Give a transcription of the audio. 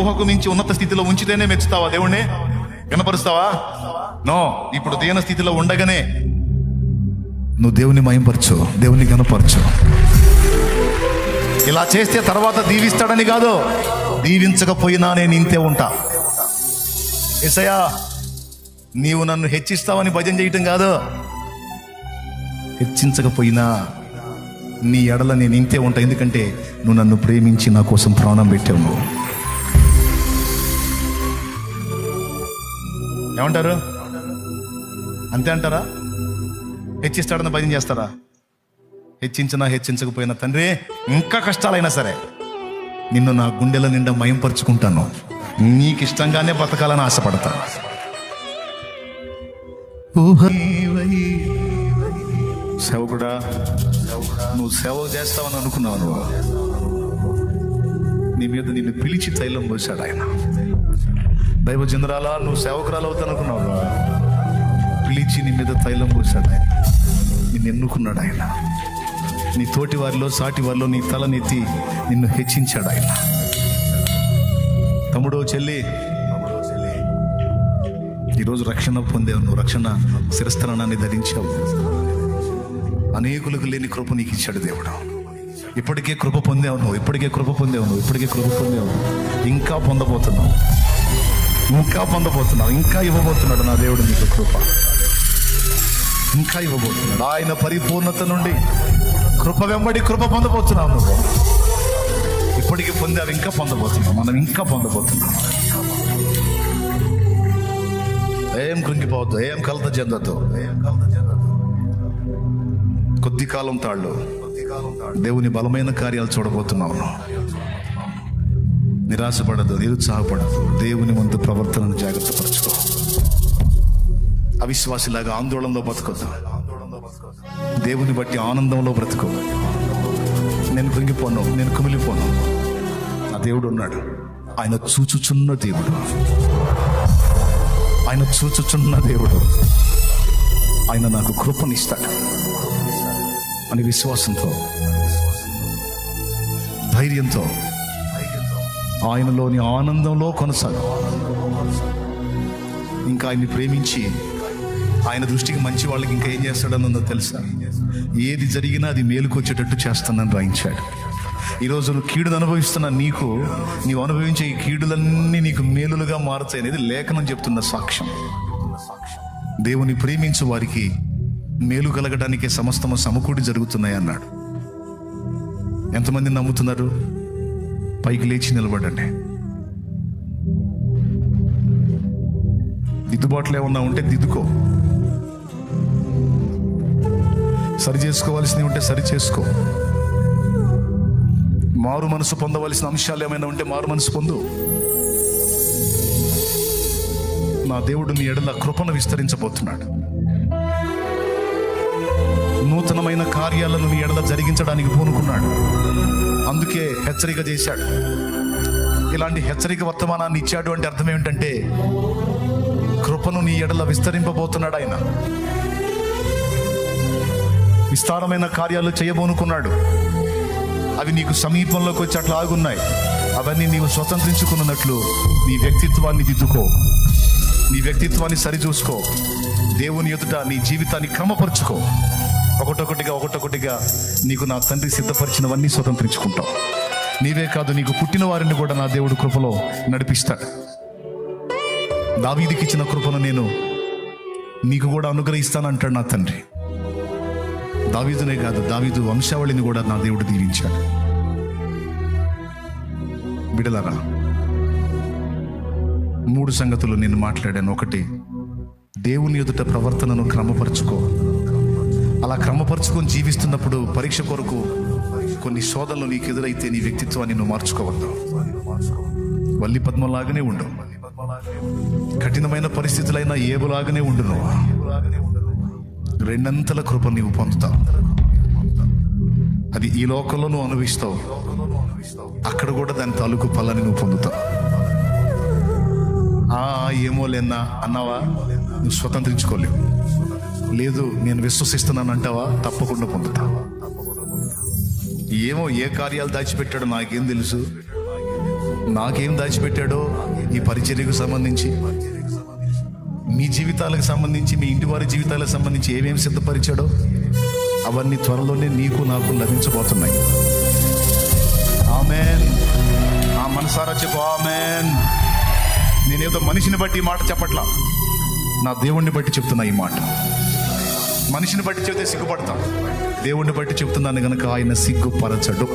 ఊహకు మించి ఉన్నత స్థితిలో ఉంచితేనే మెచ్చుతావా దేవుణ్ణి? కనపరుస్తావా నో ఇప్పుడు దీన స్థితిలో ఉండగానే నువ్వు దేవుని మయంపరచు దేవుని కనపరచు ఇలా చేస్తే తర్వాత దీవిస్తాడని కాదు దీవించకపోయినా నేను ఇంతే ఉంటా. ఎసయా నీవు నన్ను హెచ్చిస్తావని భజన చేయటం కాదు. హెచ్చించకపోయినా నీ ఎడల నేను ఇంతే ఉంటా ఎందుకంటే నువ్వు నన్ను ప్రేమించి నా కోసం ప్రాణం పెట్టావు నువ్వు. ఏమంటారు? అంతే అంటారా? హెచ్చిస్తాడని భజన చేస్తారా? హెచ్చించినా హెచ్చించకపోయినా తండ్రి ఇంకా కష్టాలైనా సరే నిన్ను నా గుండెల నిండా మయంపరుచుకుంటాను. నీకు ఇష్టంగానే బతకాలని ఆశపడతా. సేవకుడా నువ్వు సేవ చేస్తావని అనుకున్నావు నువ్వు. నీ మీద నిన్ను పిలిచి తైలం పోశాడు ఆయన. దైవ జనరాలా నువ్వు సేవకురాలు అవుతాను అనుకున్నావు పిలిచి నీ మీద తైలం పోసాడు ఆయన. నిన్ను ఎన్నుకున్నాడు ఆయన. నీ తోటి వారిలో సాటి వారిలో నీ తలనెత్తి నిన్ను హెచ్చించాడు ఆయన. తమ్ముడో చెల్లి ఈరోజు రక్షణ పొందావు నువ్వు రక్షణ శిరస్థానాన్ని ధరించావు. అనేకులకు లేని కృప నీకు ఇచ్చాడు దేవుడు. ఇప్పటికే కృప పొందావు నువ్వు ఇప్పటికే కృప పొందావు నువ్వు ఇప్పటికే కృప పొందావు. ఇంకా పొందబోతున్నావు. ఇంకా పొందబోతున్నావు ఇంకా ఇవ్వబోతున్నాడు నా దేవుడు నీకు కృప. ఇంకా ఇవ్వబోతున్నాడు. ఆయన పరిపూర్ణత నుండి కృప వెంబడి కృప పొందబోతున్నావు నువ్వు. ఇప్పటికి పొందావు ఇంకా పొందబోతున్నావు. మనం ఇంకా పొందబోతున్నాం. ఏం కృంగిపోవద్దు ఏం కలత చెందద్దు. ఏం కలత చెందద్దు కొద్ది కాలం తాళ్ళు. దేవుని బలమైన కార్యాలు చూడబోతున్నావు. నిరాశపడదు నిరుత్సాహపడదు. దేవుని ముందు ప్రవర్తనను జాగ్రత్తపరచుకో. అవిశ్వాసిలాగా ఆందోళనలో బతకొద్దు. దేవుని బట్టి ఆనందంలో బ్రతుకో. నేను కృంగిపోను నేను కుమిలిపోను. నా దేవుడు ఉన్నాడు. ఆయన చూచుచున్న దేవుడు. ఆయన చూచుచున్న దేవుడు. ఆయన నాకు కృపనిస్తాడు. అని విశ్వాసంతో ధైర్యంతో ఆయనలోని ఆనందంలో కొనసాగు. ఇంకా ఆయన్ని ప్రేమించి ఆయన దృష్టికి మంచి వాళ్ళకి ఇంకా ఏం చేస్తాడన్నదో తెలుసా? ఏది జరిగినా అది మేలుకొచ్చేటట్టు చేస్తానని రాయించాడు. ఈరోజు నువ్వు కీడును అనుభవిస్తున్న నీకు నీవు అనుభవించే ఈ కీడులన్నీ నీకు మేలులుగా మారుతాయి అనేది లేఖనం చెప్తున్న సాక్ష్యం. దేవుని ప్రేమించు వారికి మేలు కలగడానికి సమస్తము సమకూడి జరుగుతున్నాయి అన్నాడు ఎంతమంది నమ్ముతున్నారు? పైకి లేచి నిలబడండి. దిద్దుబాట్లు ఏమన్నా ఉంటే దిద్దుకో. సరి చేసుకోవాల్సినవి ఉంటే సరి చేసుకో. మారు మనసు పొందవలసిన అంశాలు ఏమైనా ఉంటే మారు మనసు పొందు. నా దేవుడు నీ ఎడల కృపను విస్తరించబోతున్నాడు. నూతన కార్యాలను నీ ఎడల జరిగించడానికి పూనుకున్నాడు. అందుకే హెచ్చరిక చేశాడు. ఇలాంటి హెచ్చరిక వర్తమానాన్ని ఇచ్చాడు అంటే అర్థం ఏమిటంటే కృపను నీ ఎడల విస్తరింపబోతున్నాడు ఆయన. విస్తారమైన కార్యాలు చేయబోనుకున్నాడు. అవి నీకు సమీపంలోకి వచ్చి అట్లా ఆగున్నాయి. అవన్నీ నీవు స్వతంత్రించుకున్నట్లు నీ వ్యక్తిత్వాన్ని దిద్దుకో. నీ వ్యక్తిత్వాన్ని సరిచూసుకో. దేవుని ఎదుట నీ జీవితాన్ని క్రమపరుచుకో. ఒకటొకటిగా ఒకటొకటిగా నీకు నా తండ్రి సిద్ధపరిచినవన్నీ స్వతంత్రించుకుంటావు నీవే కాదు నీకు పుట్టిన వారిని కూడా నా దేవుడు కృపలో నడిపిస్తాడు. దావీదికి ఇచ్చిన కృపను నేను నీకు కూడా అనుగ్రహిస్తానంటాడు నా తండ్రి. దావీదునే కాదు దావీదు వంశావళిని కూడా నా దేవుడు దీవించాడు. బిడలరా మూడు సంగతులు నేను మాట్లాడాను. ఒకటి దేవుని ఎదుట ప్రవర్తనను క్రమపరుచుకో. అలా క్రమపరుచుకొని జీవిస్తున్నప్పుడు పరీక్ష కొరకు కొన్ని శోధనలు నీకు ఎదురైతే నీ వ్యక్తిత్వాన్ని నువ్వు మార్చుకోవద్దు. వల్లి పద్మలాగానే ఉండు. కఠినమైన పరిస్థితులైనా ఏబులాగానే ఉండు నువ్వు. రెండంతల కృప నీవు పొందుతావు. అది ఈ లోకంలో నువ్వు అనుభవిస్తావు. అక్కడ కూడా దాని తాలూకు ఫలాన్ని నువ్వు పొందుతావు. ఆ ఏమో లేనా అన్నావా? నువ్వు స్వతంత్రించుకోలేవు. లేదు నేను విశ్వసిస్తున్నాను అంటావా తప్పకుండా పొందుతా. ఏమో ఏ కార్యాలు దాచిపెట్టాడో నాకేం తెలుసు. నాకేం దాచిపెట్టాడో ఈ పరిచర్యకు సంబంధించి మీ జీవితాలకు సంబంధించి మీ ఇంటి వారి జీవితాలకు సంబంధించి ఏమేమి సిద్ధపరిచాడో అవన్నీ త్వరలోనే నీకు నాకు లభించబోతున్నాయి. ఆమెన్. ఆ మనసారా చెప్పు ఆమెన్. నేనేదో మనిషిని బట్టి ఈ మాట చెప్పట్లా. నా దేవుణ్ణి బట్టి చెప్తున్నా ఈ మాట. మనిషిని బట్టి చెబితే సిగ్గుపడతాం. దేవుణ్ణి బట్టి చెప్తున్నాను కనుక ఆయన సిగ్గుపరచడు.